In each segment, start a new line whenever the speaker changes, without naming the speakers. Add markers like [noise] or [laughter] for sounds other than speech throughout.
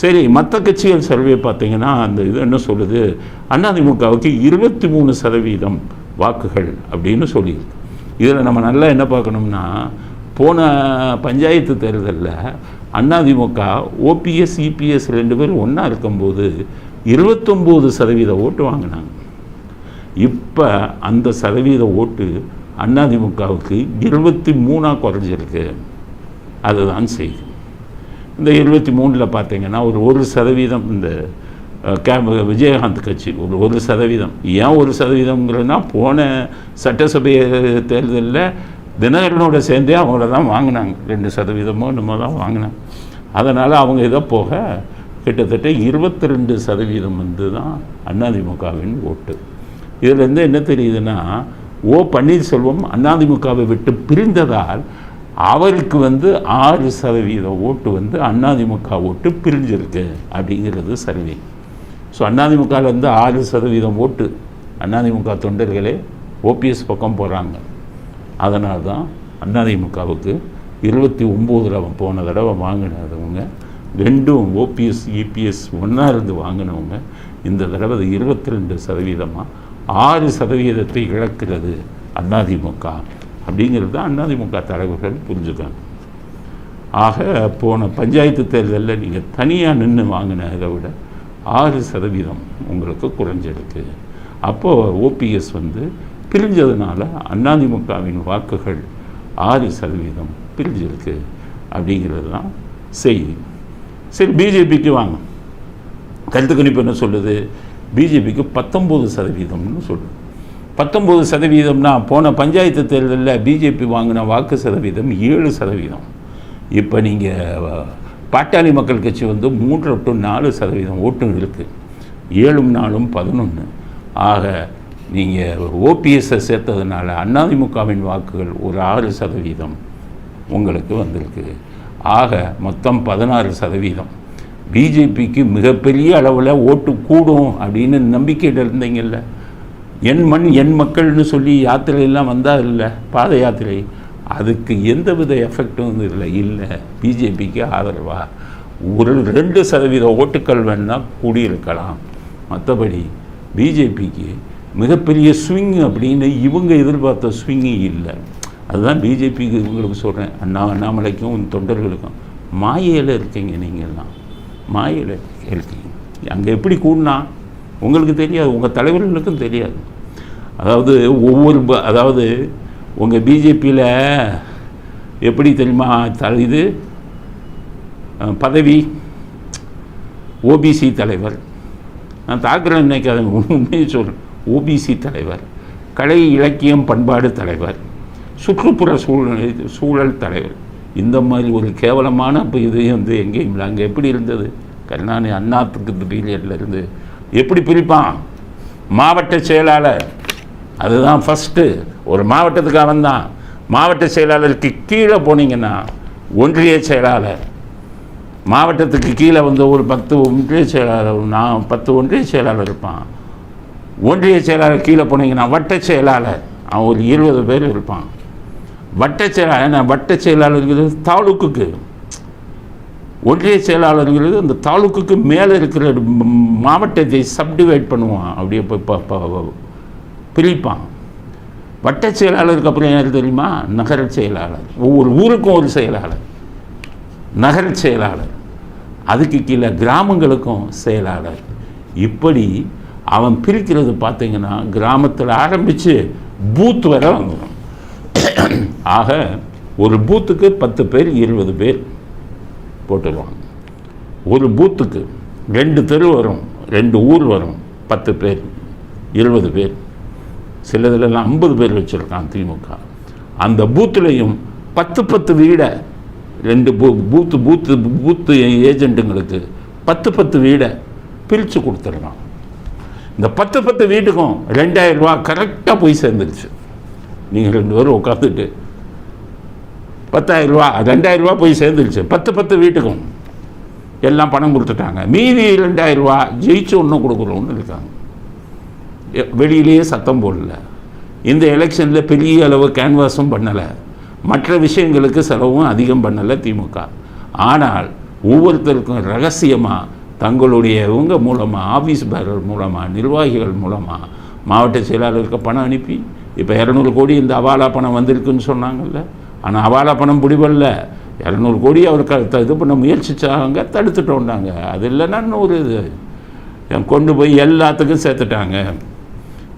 சரி மற்ற கட்சிகள் சர்வே பார்த்தீங்கன்னா அந்த இது என்ன சொல்லுது? அதிமுகவுக்கு இருபத்தி மூணு சதவீதம் வாக்குகள் அப்படின்னு சொல்லியிருக்கு. இதில் நம்ம நல்லா என்ன பார்க்கணும்னா போன பஞ்சாயத்து தேர்தலில் அதிமுக ஓபிஎஸ் இபிஎஸ் ரெண்டு பேரும் ஒன்றா இருக்கும்போது இருபத்தொம்போது சதவீத ஓட்டு வாங்கினாங்க. இப்போ அந்த சதவீத ஓட்டு அதிமுகவுக்கு இருபத்தி மூணாக குறைஞ்சிருக்கு. அதுதான் செய்தி. இந்த இருபத்தி மூணில் பார்த்தீங்கன்னா ஒரு ஒரு சதவீதம் இந்த அஹ், கே விஜயகாந்த் கட்சி ஒரு ஒரு சதவீதம். ஏன் ஒரு சதவீதம்ங்கிறதுனா போன சட்டசபை தேர்தலில் தினகரனோட சேர்ந்தே அவங்கள தான் வாங்கினாங்க. ரெண்டு சதவீதமோ என்னமோ தான் வாங்கினாங்க. அதனால் அவங்க இதை போக கிட்டத்தட்ட இருபத்தி ரெண்டு சதவீதம் வந்து தான் அண்ணாதிமுகவின் ஓட்டு. இதிலேருந்து என்ன தெரியுதுன்னா ஓ பன்னீர்செல்வம் அதிமுகவை விட்டு பிரிந்ததால் அவருக்கு வந்து ஆறு சதவீத ஓட்டு வந்து அண்ணாதிமுக ஓட்டு பிரிஞ்சிருக்கு அப்படிங்கிறது சர்வே. ஸோ அதிமுகலேருந்து ஆறு சதவீதம் ஓட்டு அண்ணாதிமுக தொண்டர்களே ஓபிஎஸ் பக்கம் போகிறாங்க அதனால தான் அண்ணாதிமுகவுக்கு இருபத்தி ஒம்போதில் போன தடவை வாங்கினவங்க ரெண்டும் ஓபிஎஸ் இபிஎஸ் ஒன்றா இருந்து வாங்கினவங்க இந்த தடவை இருபத்தி ரெண்டு சதவீதமாக ஆறு சதவீதத்தை இழக்கிறது அதிமுக அப்படிங்கிறது தான் அதிமுக தலைவர்கள் புரிஞ்சுக்காங்க ஆக போன பஞ்சாயத்து தேர்தலில் நீங்கள் தனியாக நின்று வாங்கினதை விட ஆறு சதவீதம் உங்களுக்கு குறைஞ்சிருக்கு. அப்போது ஓபிஎஸ் வந்து பிரிஞ்சதுனால அண்ணாதிமுகவின் வாக்குகள் ஆறு சதவீதம் பிரிஞ்சிருக்கு அப்படிங்கிறது தான் செய்தி. சரி பிஜேபிக்கு வாங்க. கருத்து கணிப்பு என்ன சொல்லுது? பிஜேபிக்கு பத்தொம்போது சதவீதம்னு சொல்லுது. பத்தொம்போது சதவீதம்னா போன பஞ்சாயத்து தேர்தலில் பிஜேபி வாங்கின வாக்கு சதவீதம் ஏழு சதவீதம். இப்போ நீங்கள் பாட்டாளி மக்கள் கட்சி வந்து மூன்று டு நாலு சதவீதம் ஓட்டு இருக்குது ஏழும் நாளும் பதினொன்று ஆக நீங்கள் ஓபிஎஸ்ஸை சேர்த்ததுனால அண்ணாதிமுகவின் வாக்குகள் ஒரு ஆறு சதவீதம் உங்களுக்கு வந்திருக்கு. ஆக மொத்தம் பதினாறு சதவீதம். பிஜேபிக்கு மிகப்பெரிய அளவில் ஓட்டு கூடும் அப்படின்னு நம்பிக்கையில் இருந்தீங்கல்ல. என் மண் என் மக்கள்னு சொல்லி யாத்திரையெல்லாம் வந்தால் இல்லை பாத யாத்திரை அதுக்கு எந்த வித எஃபெக்டும் இல்லை. இல்லை பிஜேபிக்கு ஆதரவா? ஒரு ரெண்டு சதவீத ஓட்டுக்கள் வேணால் கூடியிருக்கலாம். மற்றபடி பிஜேபிக்கு மிகப்பெரிய ஸ்விங் அப்படின்னு இவங்க எதிர்பார்த்த ஸ்விங்கு இல்லை. அதுதான் பிஜேபிக்கு இவங்களுக்கு சொல்கிறேன் அண்ணா அண்ணாமலைக்கும் உன் தொண்டர்களுக்கும். மாயையில் இருக்கீங்க நீங்கள்லாம். மாயையில் இருக்கீங்க. அங்கே எப்படி கூடினா உங்களுக்கு தெரியாது உங்கள் தலைவர்களுக்கும் தெரியாது. அதாவது ஒவ்வொரு ப- அதாவது உங்கள் பிஜேபியில் எப்படி தெரியுமா த இது பதவி ஓபிசி தலைவர். நான் தாக்குறேன் நினைக்காத உண்மையை சொல்கிறேன் ஓபிசி தலைவர் கலை இலக்கியம் பண்பாடு தலைவர் சுற்றுப்புற சூழ்நிலை சூழல் தலைவர். இந்த மாதிரி ஒரு கேவலமான இப்போ இது வந்து எங்கேயும் இல்லை அங்கே எப்படி இருந்தது? கருணாநிதி அண்ணாத்துக்கு பீரியட்லேருந்து இருந்து எப்படி பிரிப்பான்? மாவட்ட செயலாளர். அதுதான் ஃபஸ்ட்டு ஒரு மாவட்டத்துக்கு அவன் தான் மாவட்ட செயலாளருக்கு கீழே போனீங்கன்னா ஒன்றிய செயலாளர். மாவட்டத்துக்கு கீழே வந்து ஒரு பத்து ஒன்றிய செயலாளர் நான் பத்து ஒன்றிய செயலாளர் இருப்பான். ஒன்றிய செயலாளர் கீழே போனீங்கன்னா வட்ட செயலாளர். அவன் ஒரு இருபது பேர் இருப்பான். வட்ட செயலாளர் நான் வட்ட இருக்குது தாலுக்குக்கு. ஒன்றிய செயலாளருங்கிறது அந்த தாலுக்குக்கு மேலே இருக்கிற மாவட்டத்தை சப்டிவைட் பண்ணுவான். அப்படியே இப்போ பிரிப்பான். வட்ட செயலாளருக்கு அப்புறம் யார் தெரியுமா? நகர செயலாளர். ஒவ்வொரு ஊருக்கும் ஒரு செயலாளர். நகர செயலாளர். அதுக்கு கீழே கிராமங்களுக்கும் செயலாளர். இப்படி அவன் பிரிக்கிறது பார்த்தீங்கன்னா கிராமத்தில் ஆரம்பித்து பூத் வரை வந்துடும் ஆக ஒரு பூத்துக்கு பத்து பேர் இருபது பேர். போட்டுருவாங்க. ஒரு பூத்துக்கு ரெண்டு தெரு வரும் ரெண்டு ஊர் வரும் பத்து பேர் இருபது பேர். சிலதுலலாம் ஐம்பது பேர் வச்சுருக்கான் திமுக. அந்த பூத்துலேயும் பத்து பத்து வீடை ரெண்டு பூ பூத்து பூத்து பூத்து ஏஜென்ட்டுங்களுக்கு பத்து பத்து வீடை பிரித்து கொடுத்துடலாம். இந்த பத்து பத்து வீட்டுக்கும் ரெண்டாயிரம் ரூபா கரெக்டாக போய் சேர்ந்துருச்சு. நீங்கள் ரெண்டு பேரும் உட்காந்துட்டு பத்தாயிரம் ரூபா ரெண்டாயிரம் ரூபா போய் சேர்ந்துருச்சு. பத்து பத்து வீட்டுக்கும். எல்லாம் பணம் கொடுத்துட்டாங்க. மீதி ரெண்டாயிரம் ரூபா ஜெயிச்சு ஒன்றும் கொடுக்குறோன்னு இருக்காங்க. வெளியிலேயே சத்தம் போடல. இந்த எலெக்ஷனில் பெரிய அளவு கேன்வாஸும் பண்ணலை. மற்ற விஷயங்களுக்கு செலவும் அதிகம் பண்ணலை திமுக. ஆனால் ஒவ்வொருத்தருக்கும் ரகசியமாக தங்களுடைய இவங்க மூலமாக ஆஃபீஸ் பேரர் மூலமாக நிர்வாகிகள் மூலமாக மாவட்ட செயலாளருக்கு பணம் அனுப்பி இப்போ இரநூறு கோடி இந்த அவாலா பணம் வந்திருக்குன்னு சொன்னாங்கல்ல ஆனால் அவாலா பணம் பிடிபடல. இரநூறு கோடி அவர் க இது பண்ண முயற்சித்தாங்க தடுத்துட்டோம்னாங்க அது இல்லைன்னா இன்னொரு இது. கொண்டு போய் எல்லாத்துக்கும் சேர்த்துட்டாங்க.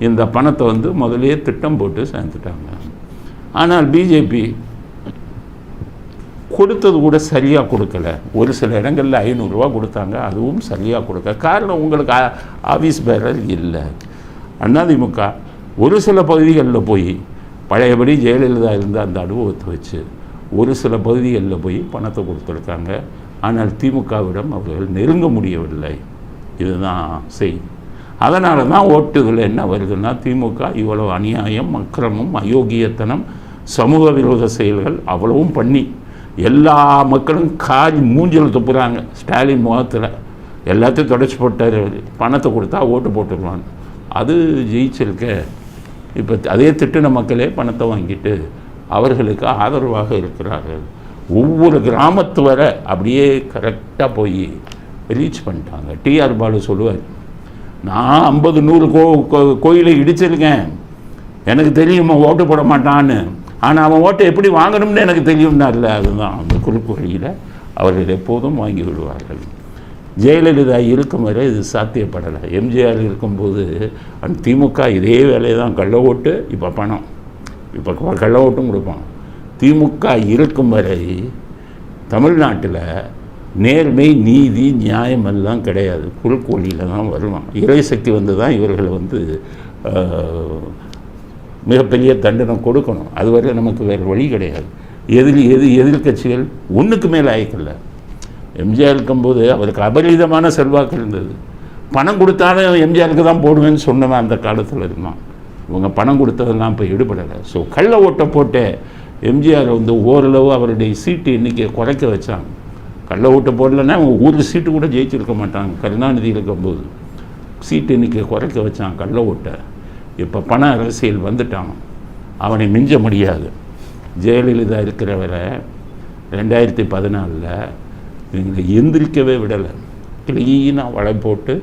இந்த பணத்தை வந்து முதலே திட்டம் போட்டு சேர்த்துட்டாங்க. ஆனால் பிஜேபி கொடுத்தது கூட சரியாக கொடுக்கல. ஒரு சில இடங்களில் ஐநூறுரூவா கொடுத்தாங்க அதுவும் சரியாக கொடுக்க. காரணம் உங்களுக்கு ஆ- ஆஃபீஸ் பேரர் இல்லை. அதிமுக ஒரு சில பகுதிகளில் போய் பழையபடி ஜெயலலிதா இருந்த அந்த அனுபவத்தை வச்சு ஒரு சில பகுதிகளில் போய் பணத்தை கொடுத்துருக்காங்க. ஆனால் திமுகவிடம் அவர்கள் நெருங்க முடியவில்லை. இதுதான் செய்தி. அதனால தான் ஓட்டுகள் என்ன வருதுன்னா திமுக இவ்வளவு அநியாயம் அக்கிரமம் அயோக்கியத்தனம் சமூக விரோத செயல்கள் அவ்வளவும் பண்ணி எல்லா மக்களும் காரி மூஞ்சல் துப்புறாங்க. ஸ்டாலின் முகத்தில் எல்லாத்தையும் தொடச்சி போட்டார். பணத்தை கொடுத்தா ஓட்டு போட்டுருவாங்க. அது ஜெயிச்சிருக்க இப்போ அதே திட்டின மக்களே பணத்தை வாங்கிட்டு அவர்களுக்கு ஆதரவாக இருக்கிறார்கள். ஒவ்வொரு கிராமத்து வரை அப்படியே கரெக்டாக போய் ரீச் பண்ணிட்டாங்க. டிஆர் பாலு சொல்லுவார் நான் ஐம்பது நூறு கோ கோ- கோயிலை இடிச்சிருக்கேன். எனக்கு தெரியுமா ஓட்டு போட மாட்டான்னு. ஆனால் அவன் ஓட்டை எப்படி வாங்கணும்னு எனக்கு தெரியும்னா இல்லை அதுதான் அந்த குறுக்கு வழியில் அவர்கள் எப்போதும் வாங்கி விடுவார்கள். ஜெயலலிதா இருக்கும் வரை இது சாத்தியப்படலை. எம்ஜிஆர் இருக்கும்போது அந்த திமுக இதே வேலையை தான் கள்ள ஓட்டு இப்போ பணம். இப்போ கள்ள ஓட்டும் கொடுப்பான். திமுக இருக்கும் வரை தமிழ்நாட்டில் நேர்மை நீதி நியாயம் எல்லாம் கிடையாது. குறுக்கோழியில் தான் வருவான். இறைசக்தி வந்து தான் இவர்களை வந்து மிகப்பெரிய தண்டனை கொடுக்கணும். அதுவரை நமக்கு வேறு வழி கிடையாது. எதிர் எது எதிர்க்கட்சிகள் ஒன்றுக்கு மேலே ஆயிக்கல எம்ஜிஆர் இருக்கும்போது அவருக்கு அபரிதமான செல்வாக்கு இருந்தது. பணம் கொடுத்தாலும் எம்ஜிஆருக்கு தான் போடுவேன்னு சொன்னவன் அந்த காலத்தில் இருந்தான். இவங்க பணம் கொடுத்ததெல்லாம் இப்போ ஈடுபடலை ஸோ கள்ள ஓட்டை போட்டு எம்ஜிஆர் வந்து ஓரளவு அவருடைய சீட்டு எண்ணிக்கையை குறைக்க வச்சாங்க. கள்ள ஓட்டை போடலன்னா அவங்க ஒரு சீட்டு கூட ஜெயிச்சிருக்க மாட்டாங்க. கருணாநிதி இருக்கும்போது சீட்டு எண்ணிக்கையை குறைக்க வச்சான் கள்ள ஓட்டை. இப்போ பண அரசியல் வந்துட்டான். அவனை மிஞ்ச முடியாது. ஜெயலலிதா இருக்கிறவரை ரெண்டாயிரத்தி பதினாலில் எங்களை எந்திரிக்கவே விடலை. க்ளீனாக வலை போட்டு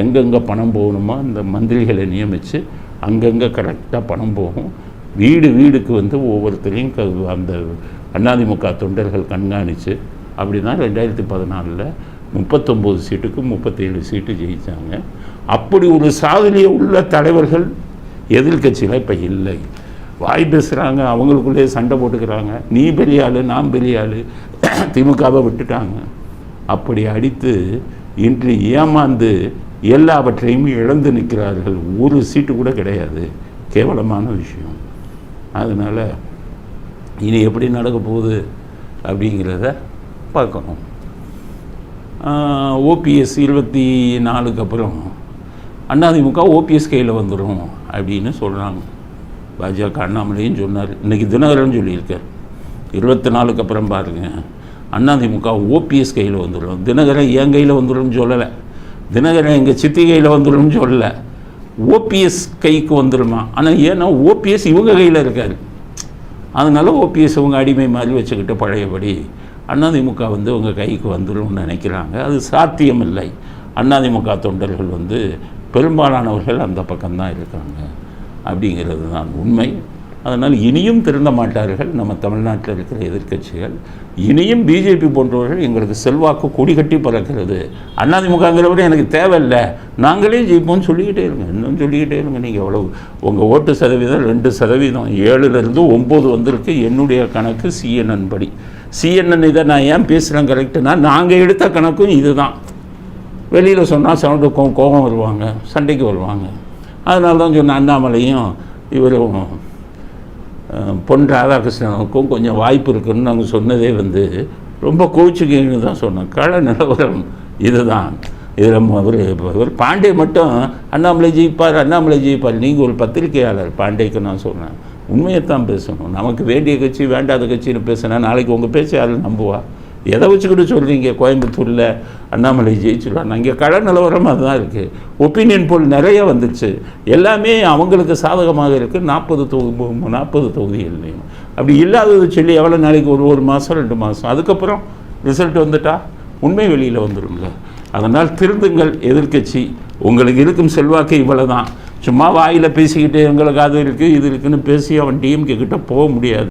எங்கெங்கே பணம் போகணுமோ அந்த மந்திரிகளை நியமித்து அங்கங்கே கரெக்டாக பணம் போகும். வீடு வீடுக்கு வந்து ஒவ்வொருத்தரையும் க அந்த அதிமுக தொண்டர்கள் கண்காணித்து அப்படி தான் ரெண்டாயிரத்தி பதினாலில் முப்பத்தொம்போது சீட்டுக்கு முப்பத்தேழு சீட்டு ஜெயித்தாங்க அப்படி ஒரு சாதனையை உள்ள தலைவர்கள் எதிர்கட்சியில் இப்போ இல்லை. வாய் பேசுகிறாங்க அவங்களுக்குள்ளேயே சண்டை போட்டுக்கிறாங்க. நீ பெரிய ஆள் நான் பெரிய ஆள். [clears throat] திமுகவை விட்டுட்டாங்க. அப்படி அடித்து இன்று ஏமாந்து எல்லாவற்றையும் இழந்து நிற்கிறார்கள். ஒரு சீட்டு கூட கிடையாது. கேவலமான விஷயம். அதனால் இனி எப்படி நடக்க போகுது அப்படிங்கிறத பார்க்கணும். ஓபிஎஸ் இருபத்தி நாலுக்கு அப்புறம் அண்ணாதிமுக ஓபிஎஸ் கையில் வந்துடும் அப்படின்னு சொல்கிறாங்க பாஜக அண்ணாமலையும் சொன்னார். இன்றைக்கி தினகரன் சொல்லியிருக்கார். இருபத்தி நாலுக்கு அப்புறம் பாருங்கள் அதிமுக ஓபிஎஸ் கையில் வந்துடும் தினகரன் என் கையில் வந்துடும் சொல்லலை. தினகரன் எங்கள் சித்தி கையில் வந்துடும் சொல்லலை. ஓபிஎஸ் கைக்கு வந்துடுமா ஆனால் ஏன்னா ஓபிஎஸ் இவங்க கையில் இருக்கார். அதனால ஓபிஎஸ் இவங்க அடிமை மாதிரி வச்சுக்கிட்டு பழையபடி அதிமுக வந்து உங்கள் கைக்கு வந்துடும்னு நினைக்கிறாங்க. அது சாத்தியமில்லை. அதிமுக தொண்டர்கள் வந்து பெரும்பாலானவர்கள் அந்த பக்கம்தான் இருக்காங்க. அப்படிங்கிறது தான் உண்மை. அதனால் இனியும் திருந்த மாட்டார்கள். நம்ம தமிழ்நாட்டில் இருக்கிற எதிர்க்கட்சிகள். இனியும் பிஜேபி போன்றவர்கள் எங்களுக்கு செல்வாக்கு கொடி கட்டி பறக்கிறது. அண்ணாதிமுகங்கிறவரை எனக்கு தேவையில்லை. நாங்களே ஜெயிப்போம்னு சொல்லிக்கிட்டே இருங்க. இன்னும் சொல்லிக்கிட்டே இருங்க. நீங்கள் எவ்வளவு உங்கள் ஓட்டு சதவீதம் ரெண்டு சதவீதம். ஏழுலேருந்து ஒம்பது வந்திருக்கு. என்னுடைய கணக்கு சிஎன்என் படி. சிஎன்என் இதை நான் ஏன் பேசுகிறேன் கரெக்டுனா நாங்கள் எடுத்த கணக்கும் இதுதான். வெளியில் சொன்னால் சவுண்டு கோபம் வருவாங்க. சண்டைக்கு வருவாங்க. அதனால தான் சொன்ன அண்ணாமலையும் இவரும் பொன் ராதாகிருஷ்ணனுக்கும் கொஞ்சம் வாய்ப்பு இருக்குன்னு நாங்கள் சொன்னதே வந்து ரொம்ப கோச்சுக்கின்னு தான் சொன்னோம். கள நிலவரம் இதுதான். இதில் அவர் இவர் பாண்டே மட்டும் அண்ணாமலை ஜெயிப்பார் அண்ணாமலை ஜெயிப்பார் நீங்கள் ஒரு பத்திரிகையாளர் பாண்டேக்கு நான் சொன்னேன். உண்மையைத்தான் பேசணும். நமக்கு வேண்டிய கட்சி வேண்டாத கட்சின்னு பேசினா நாளைக்கு உங்கள் பேச்சு யாரும் நம்புவா? எதை வச்சுக்கிட்டு சொல்கிறீங்க கோயம்புத்தூரில் அண்ணாமலை ஜெயிச்சிருவாங்க இங்கே கள நிலவரம் அதுதான் இருக்குது ஒப்பீனியன் போல் நிறைய வந்துச்சு. எல்லாமே அவங்களுக்கு சாதகமாக இருக்குது நாற்பது தொகுதி நாற்பது தொகுதிகள்லையும். அப்படி இல்லாதது சொல்லி எவ்வளோ நாளைக்கு ஒரு ஒரு மாதம் ரெண்டு மாதம் அதுக்கப்புறம் ரிசல்ட் வந்துட்டா? உண்மை வெளியில் வந்துடும்ல அதனால் திருந்துங்கள் எதிர்க்கட்சி. உங்களுக்கு இருக்கும் செல்வாக்கு இவ்வளோ தான் சும்மா வாயில் பேசிக்கிட்டு எங்களுக்கு அது இருக்குது இது இருக்குன்னு பேசி அவன் டிஎம்கே கிட்டே போக முடியாது.